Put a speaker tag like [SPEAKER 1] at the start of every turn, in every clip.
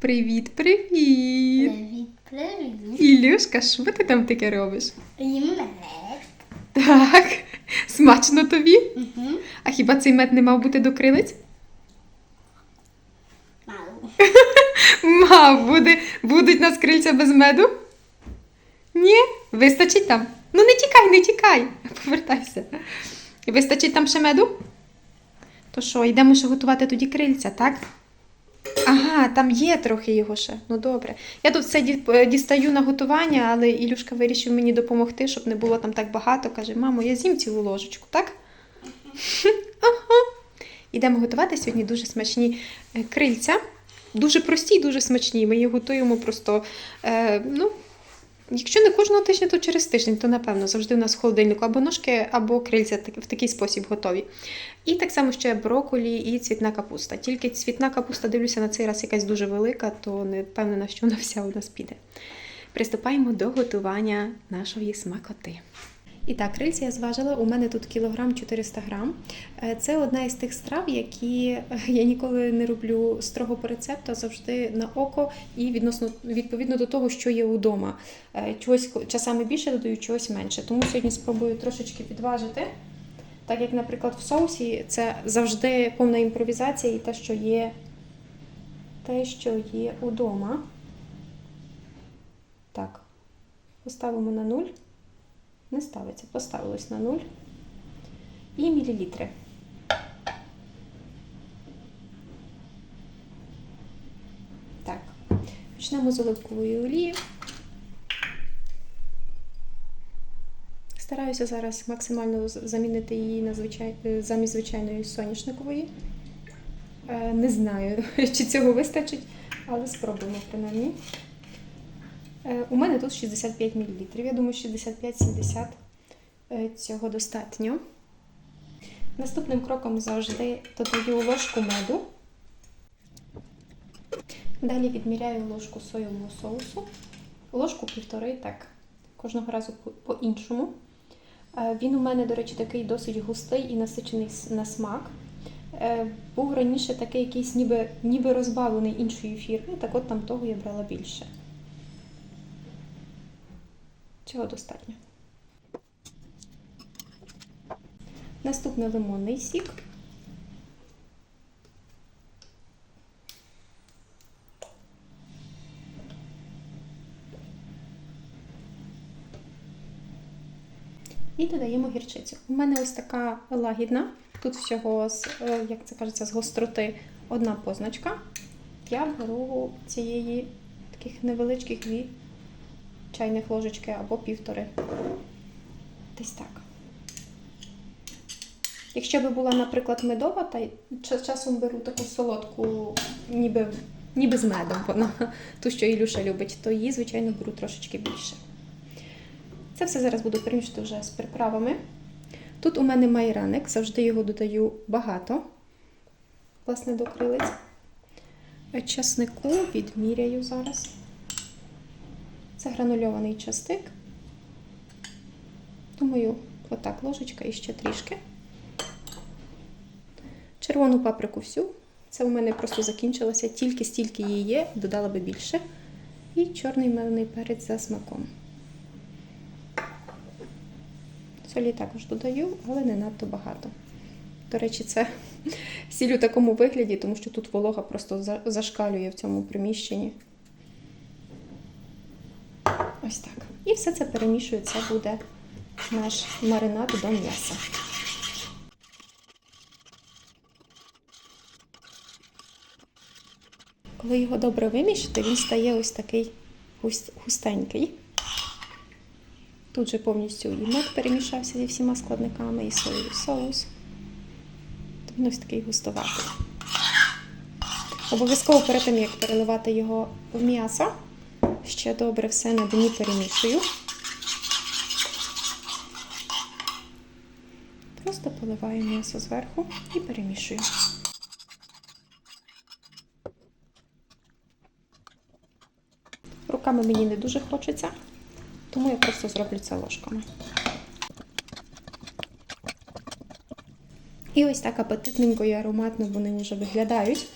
[SPEAKER 1] Привіт, привіт!
[SPEAKER 2] Привіт, привіт.
[SPEAKER 1] Ілюшка, що ти там таке робиш?
[SPEAKER 2] Мед.
[SPEAKER 1] Так, смачно тобі.
[SPEAKER 2] Угу.
[SPEAKER 1] А хіба цей мед не мав бути до крилиць?
[SPEAKER 2] Мало.
[SPEAKER 1] Мав, буде, будуть нас крильця без меду? Ні, вистачить там. Ну не тікай, не тікай. Повертайся. Вистачить там ще меду? То що, йдемо ще готувати тоді крильця, так? Ага, там є трохи його ще. Ну добре. Я тут все е, дістаю на готування, але Ілюшка вирішив мені допомогти, щоб не було там так багато. Каже, мамо, я з'їм цілу ложечку, так? Ага. Ідемо готувати сьогодні дуже смачні е, крильця. Дуже прості і дуже смачні. Ми їх готуємо просто, е, ну, якщо не кожного тижня, то через тиждень, то напевно завжди у нас в холодильнику або ножки, або крильця в такий спосіб готові. І так само ще броколі і цвітна капуста. Тільки цвітна капуста, дивлюся, на цей раз якась дуже велика, то не впевнена, що вона вся у нас піде. Приступаємо до готування нашої смакоти. І так, крильця я зважила. У мене тут кілограм 400 грам. Е, Це одна із тих страв, які е, я ніколи не роблю строго по рецепту, а завжди на око і відносно відповідно до того, що є вдома. Е, Чогось часами більше додаю, чогось менше. Тому сьогодні спробую трошечки підважити. Так як, наприклад, в соусі це завжди повна імпровізація і те, що є, те, що є удома. Так, поставимо на нуль. Не ставиться, поставилось на нуль. І мілілітри. Так, почнемо з оливкової олії. Стараюся зараз максимально замінити її на звичай... е, замість звичайної соняшникової. Е, Не знаю, чи цього вистачить, але спробуємо принаймні. Е, У мене тут 65 мл. Я думаю, 65-70 е, цього достатньо. Наступним кроком завжди додаю ложку меду. Далі відміряю ложку соєвого соусу. Ложку півтори, так, кожного разу по- по-іншому. Е, Він у мене, до речі, такий досить густий і насичений на смак. Був раніше такий якийсь ніби, ніби розбавлений іншої фірми, так от там того я брала більше. Цього достатньо. Наступний лимонний сік. І додаємо гірчицю. У мене ось така лагідна. Тут всього, з, е, як це кажеться, з гостроти одна позначка. Я беру цієї таких невеличких дві чайних ложечки або півтори. Десь так. Якщо би була, наприклад, медова, та часом беру таку солодку, ніби, ніби з медом вона, ту, що Ілюша любить, то її, звичайно, беру трошечки більше. Це все зараз буду перемішувати вже з приправами. Тут у мене майраник, завжди його додаю багато, власне, до крилиць. Часнику відміряю зараз. Це гранульований частик. Думаю, отак ложечка і ще трішки. Червону паприку всю. Це у мене просто закінчилося, тільки стільки її є, додала би більше. І чорний мелений перець за смаком. Солі також додаю, але не надто багато. До речі, це сіль у такому вигляді, тому що тут волога просто зашкалює в цьому приміщенні. Ось так. І все це перемішую. Це буде наш маринад до м'яса. Коли його добре вимішати, він стає ось такий густенький. Тут же повністю і мед перемішався зі всіма складниками, і соєвий соус. Він ось такий густоватий. Обов'язково перед тим, як переливати його в м'ясо, ще добре все на дні перемішую. Просто поливаю м'ясо зверху і перемішую. Руками мені не дуже хочеться, тому я просто зроблю це ложками. І ось так апетитненько і ароматно вони вже виглядають.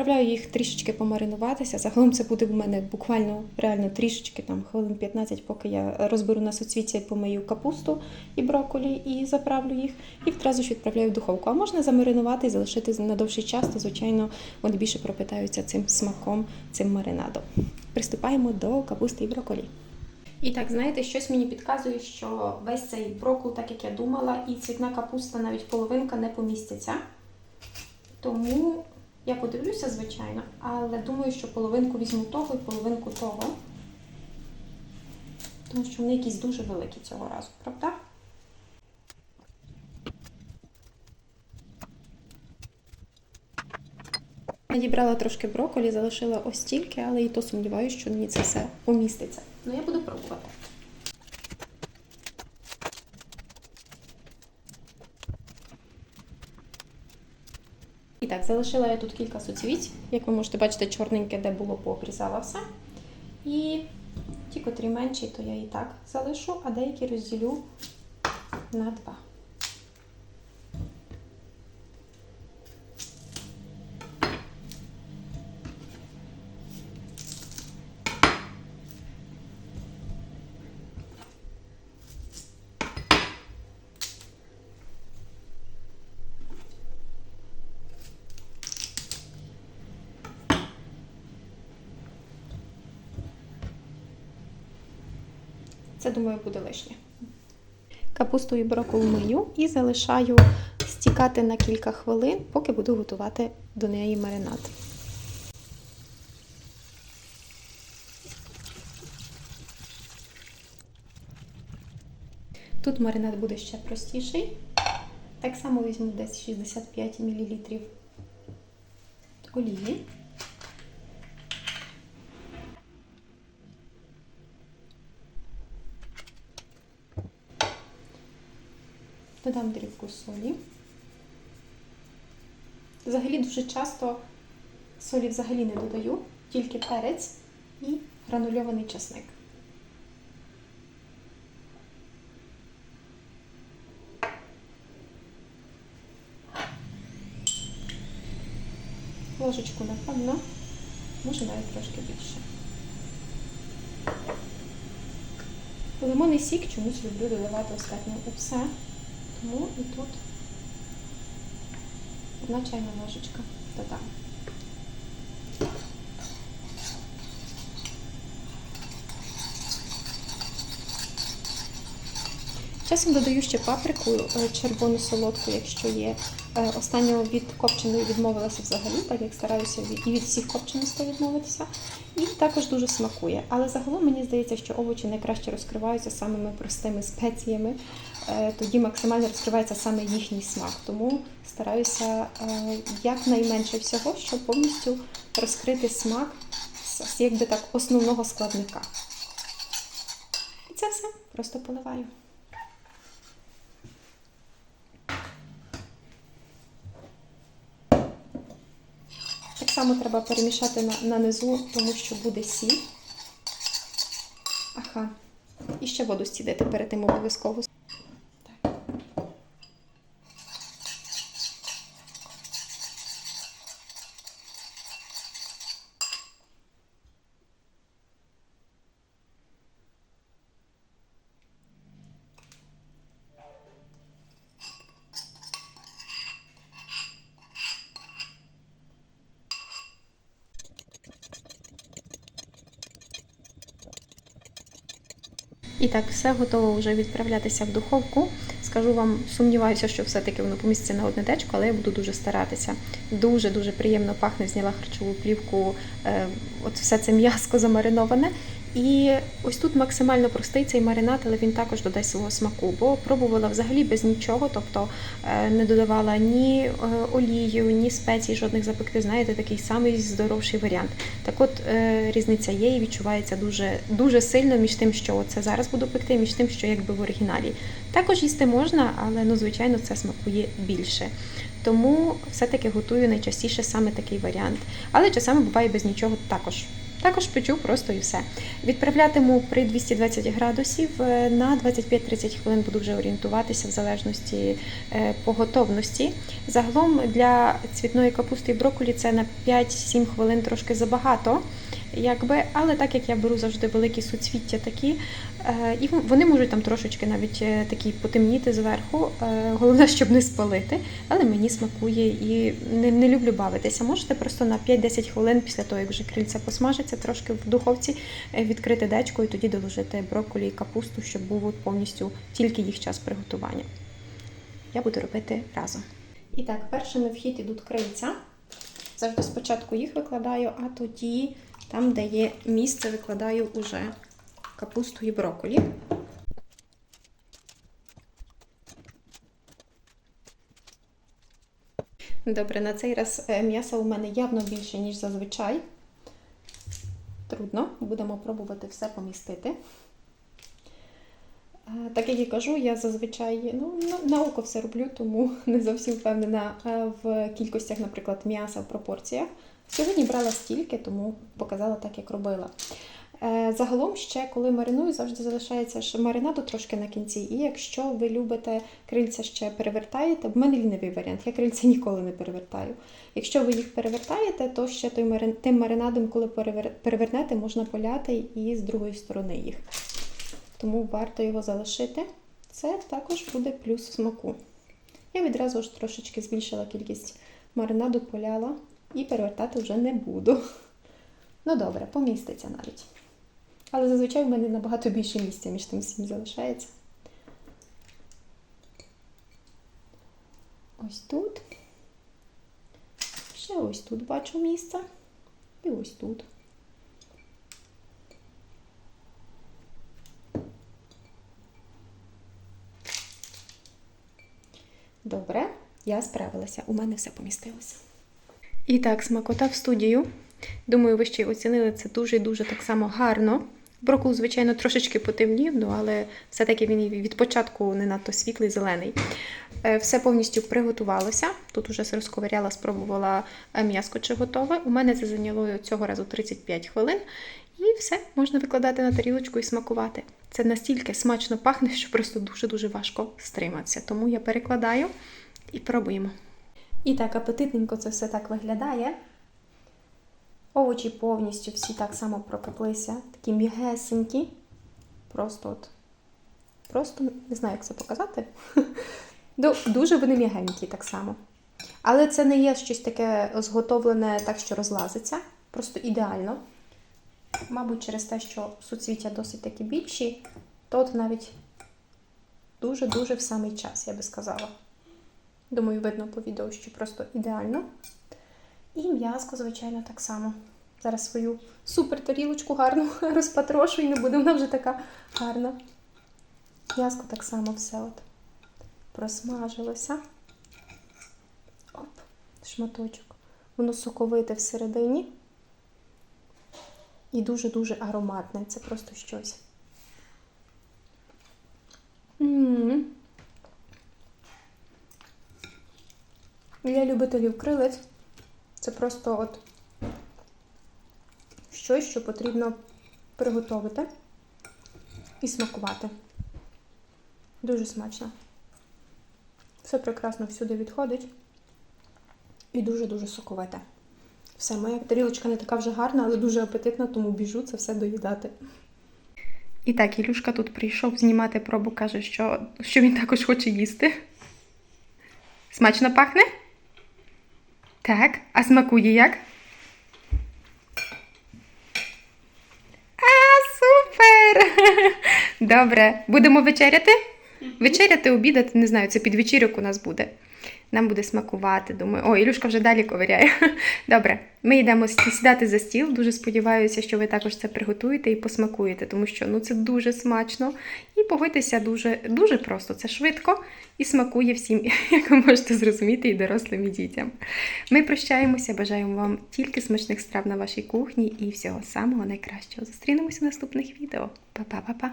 [SPEAKER 1] Відправляю їх трішечки помаринуватися. Загалом це буде в мене буквально реально трішечки, там хвилин 15, поки я розберу на соцвіття, помию капусту і брокколі і заправлю їх, і відразу ж відправляю в духовку. А можна замаринувати і залишити на довший час, то звичайно вони більше пропитаються цим смаком, цим маринадом. Приступаємо до капусти і брокколі. І так, знаєте, щось мені підказує, що весь цей броккол, так як я думала, і цвітна капуста, навіть половинка не помістяться. Тому я подивлюся, звичайно, але думаю, що половинку візьму того і половинку того. Тому що вони якісь дуже великі цього разу, правда? Надібрала трошки брокколі, залишила ось стільки, але і то сумніваюся, що мені це все поміститься. Ну, я буду пробувати. І так, залишила я тут кілька суцвіть. Як ви можете бачити, чорненьке, де було, пообрізала все. І ті, котрі менші, то я і так залишу, а деякі розділю на два. Це, думаю, буде лишнє. Капусту і броккол мию і залишаю стікати на кілька хвилин, поки буду готувати до неї маринад. Тут маринад буде ще простіший. Так само візьму десь 65 мл олії. Додам дрібку солі. Взагалі дуже часто солі взагалі не додаю, тільки перець і гранульований часник. Ложечку напевно, може навіть трошки більше. Лимонний сік чомусь люблю додавати останньо у все. Тому і тут одна чайна ложечка додам. Часом додаю ще паприку е, червону солодку, якщо є. Е, Останнього від копченої відмовилася взагалі, так як стараюся і від всіх копченостей відмовитися. І також дуже смакує. Але загалом мені здається, що овочі найкраще розкриваються самими простими спеціями. Е, Тоді максимально розкривається саме їхній смак. Тому стараюся е, якнайменше всього, щоб повністю розкрити смак з якби так основного складника. І це все. Просто поливаю. Так треба перемішати на, на низу, тому що буде сіль. Ага. І ще воду стідити перед тим обов'язково. І так, все готово вже відправлятися в духовку. Скажу вам, сумніваюся, що все-таки воно поміститься на одне течко, але я буду дуже старатися. Дуже-дуже приємно пахне, зняла харчову плівку, е, от все це м'яско замариноване. І ось тут максимально простий цей маринад, але він також додасть свого смаку, бо пробувала взагалі без нічого, тобто е, не додавала ні е, олію, ні спецій, жодних запекти. Знаєте, такий самий здоровший варіант. Так от е, різниця є і відчувається дуже, дуже сильно між тим, що це зараз буду пекти, між тим, що якби в оригіналі. Також їсти можна, але ну, звичайно, це смакує більше. Тому все-таки готую найчастіше саме такий варіант. Але часами буває без нічого також Також печу просто і все. Відправлятиму при 220 градусів е, на 25-30 хвилин буду вже орієнтуватися в залежності е, по готовності. Загалом для цвітної капусти і брокколі це на 5-7 хвилин трошки забагато. Якби, але так як я беру завжди великі суцвіття такі, е, і вони можуть там трошечки навіть е, такі потемніти зверху. Е, головне, щоб не спалити, але мені смакує і не, не люблю бавитися. Можете просто на 5-10 хвилин після того, як вже крильця посмажиться, трошки в духовці відкрити дечко і тоді доложити брокколі і капусту, щоб був повністю тільки їх час приготування. Я буду робити разом. І так, першими в хід ідуть крильця. Завжди спочатку їх викладаю, а тоді там, де є місце, викладаю уже капусту і брокколі. Добре, на цей раз е, м'яса у мене явно більше, ніж зазвичай. Трудно, будемо пробувати все помістити. Так як і кажу, я зазвичай ну, на, око все роблю, тому не зовсім впевнена е, в кількостях, наприклад, м'яса в пропорціях. Сьогодні брала стільки, тому показала так, як робила. Е, Загалом ще, коли мариную, завжди залишається маринаду трошки на кінці. І якщо ви любите крильця ще перевертаєте, в мене лінивий варіант, я крильця ніколи не перевертаю. Якщо ви їх перевертаєте, то ще тим маринадом, коли перевер- перевернете, можна поляти і з другої сторони їх. Тому варто його залишити. Це також буде плюс смаку. Я відразу ж трошечки збільшила кількість маринаду, поляла і перевертати вже не буду. Ну добре, поміститься навіть. Але зазвичай в мене набагато більше місця між тим всім залишається. Ось тут. Ще ось тут бачу місце. І ось тут. Добре, я справилася. У мене все помістилося. І так, смакота в студію. Думаю, ви ще й оцінили це дуже і дуже так само гарно. Броккол, звичайно, трошечки потемнів, ну, але все-таки він від початку не надто світлий, зелений. Е, Все повністю приготувалося. Тут уже розковиряла, спробувала м'яско чи готове. У мене це зайняло цього разу 35 хвилин. І все, можна викладати на тарілочку і смакувати. Це настільки смачно пахне, що просто дуже-дуже важко стриматися. Тому я перекладаю і пробуємо. І так апетитненько це все так виглядає. Овочі повністю всі так само пропеклися, такі м'ягесенькі. Просто от. Просто не знаю, як це показати. Дуже вони м'ягенькі так само. Але це не є щось таке зготовлене так, що розлазиться. Просто ідеально. Мабуть, через те, що суцвіття досить такі більші, то от навіть дуже-дуже в самий час, я би сказала. Думаю, видно по відео, що просто ідеально. І м'яско, звичайно, так само. Зараз свою супер тарілочку гарну розпатрошу і не буде вона вже така гарна. М'яско так само все от просмажилося. Оп, шматочок. Воно соковите всередині. І дуже-дуже ароматне. Це просто щось. М. Для любителів крилець це просто от щось, що потрібно приготувати і смакувати. Дуже смачно. Все прекрасно всюди відходить. І дуже-дуже соковите. Все, моя тарілочка не така вже гарна, але дуже апетитна, тому біжу це все доїдати. І так, Ілюшка тут прийшов знімати пробу, каже, що, що він також хоче їсти. Смачно пахне? Так, а смакує як? А, супер! Добре, будемо вечеряти? Вечеряти, обідати, не знаю, це під вечірок у нас буде. Нам буде смакувати, думаю. О, Ілюшка вже далі ковиряє. Добре, ми йдемо сідати за стіл. Дуже сподіваюся, що ви також це приготуєте і посмакуєте, тому що ну це дуже смачно. І погодьтеся дуже, дуже просто. Це швидко і смакує всім, як ви можете зрозуміти, і дорослим, і дітям. Ми прощаємося, бажаємо вам тільки смачних страв на вашій кухні і всього самого найкращого. Зустрінемося в наступних відео. Па-па-па-па!